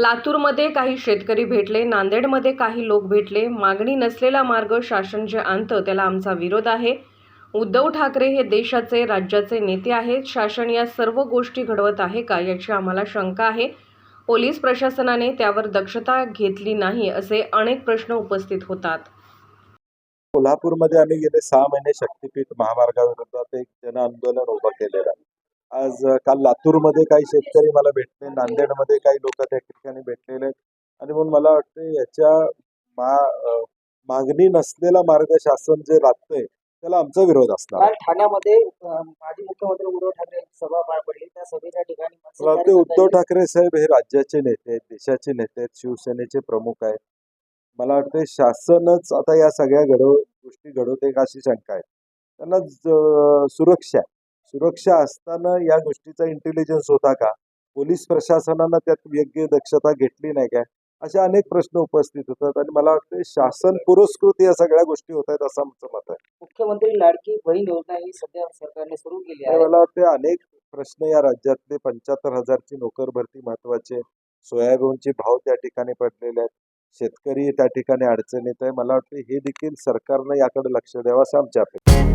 लातूरमध्ये काही शेतकरी भेटले नांदेडमध्ये काही लोक भेटले. मागणी नसलेला मार्ग शासन जे आणतं त्याला आमचा विरोध आहे. उद्धव ठाकरे हे देशाचे राज्याचे नेते आहेत. शासन या सर्व गोष्टी घडवत आहे का याची आम्हाला शंका आहे. पोलीस प्रशासनाने त्यावर दक्षता घेतली नाही असे अनेक प्रश्न उपस्थित होतात. कोल्हापूरमध्ये आम्ही गेले सहा महिने शक्तीपीठ महामार्गाविरोधात एक जन आंदोलन उभं केलेलं आज काल लातूरमध्ये काही शेतकरी मला भेटले नांदेडमध्ये काही लोक त्या ठिकाणी भेटलेले आहेत. आणि म्हणून मला वाटतं याच्या मा मागणी नसलेला मार्ग शासन जे राखतंय त्याला आमचा विरोध असणार. ठाण्यामध्ये माजी मुख्यमंत्री उद्धव ठाकरे सभा पार पडली. त्या सभेच्या ठिकाणी मनसे मला वाटते उद्धव ठाकरे साहेब हे राज्याचे नेते आहेत देशाचे नेते आहेत शिवसेनेचे प्रमुख आहेत. मला वाटते शासनच आता या सगळ्या घडव गोष्टी घडवते का अशी शंका आहे. त्यांना सुरक्षा सुरक्षा असताना या गोष्टीचा इंटेलिजन्स होता का? पोलीस प्रशासनानं त्यात योग्य दक्षता घेतली नाही काय असे अनेक प्रश्न उपस्थित होतात आणि मला वाटते शासन पुरस्कृत या सगळ्या गोष्टी होत आहेत असं आमचं मत आहे. मुख्यमंत्री लाडकी बहीण योजना ही सध्या सरकारने सुरू केली आहे. मला वाटते अनेक प्रश्न या राज्यातले पंच्याहत्तर हजारची नोकर भरती महत्त्वाचे सोयाबीनचे भाव त्या ठिकाणी पडलेले आहेत शेतकरी त्या ठिकाणी अडचणीत आहे. मला वाटते हे देखील सरकारनं याकडे लक्ष द्यावं असं आमच्या अपेक्षा.